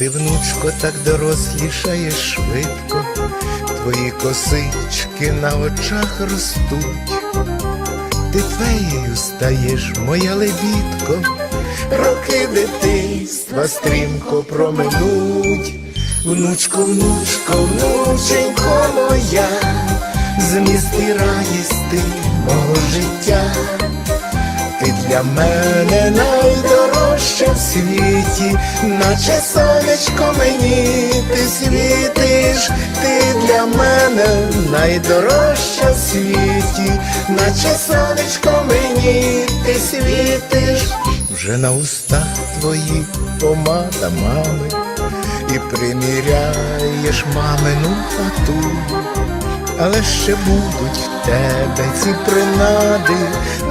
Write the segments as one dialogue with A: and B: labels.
A: Ти, внучко, так дорослішаєш швидко, твої косички на очах ростуть. Ти феєю стаєш, моя лебідко, роки дитинства стрімко проминуть. Внучко, внучко, внученько моя, зміст і радість ти мого життя. Ти для мене в світі, наче сонечко мені ти світиш, ти для мене найдорожча в світі, наче сонечко мені ти світиш, вже на устах твоїх помада мами, і приміряєш мамину фату. Але ще будуть в тебе ці принади,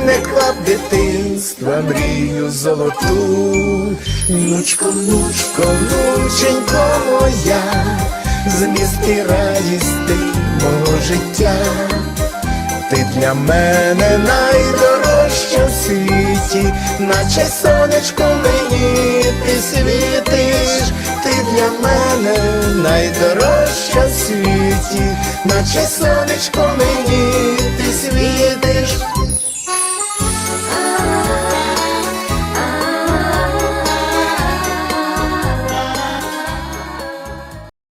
A: не клап дитинства, мрію золоту. Внучко, внучко, внученько моя, зміст і мого життя. Ти для мене найдорожча в світі, наче сонечко мені ти світиш, ти для мене найдорожча в світі, наче сонечко мені.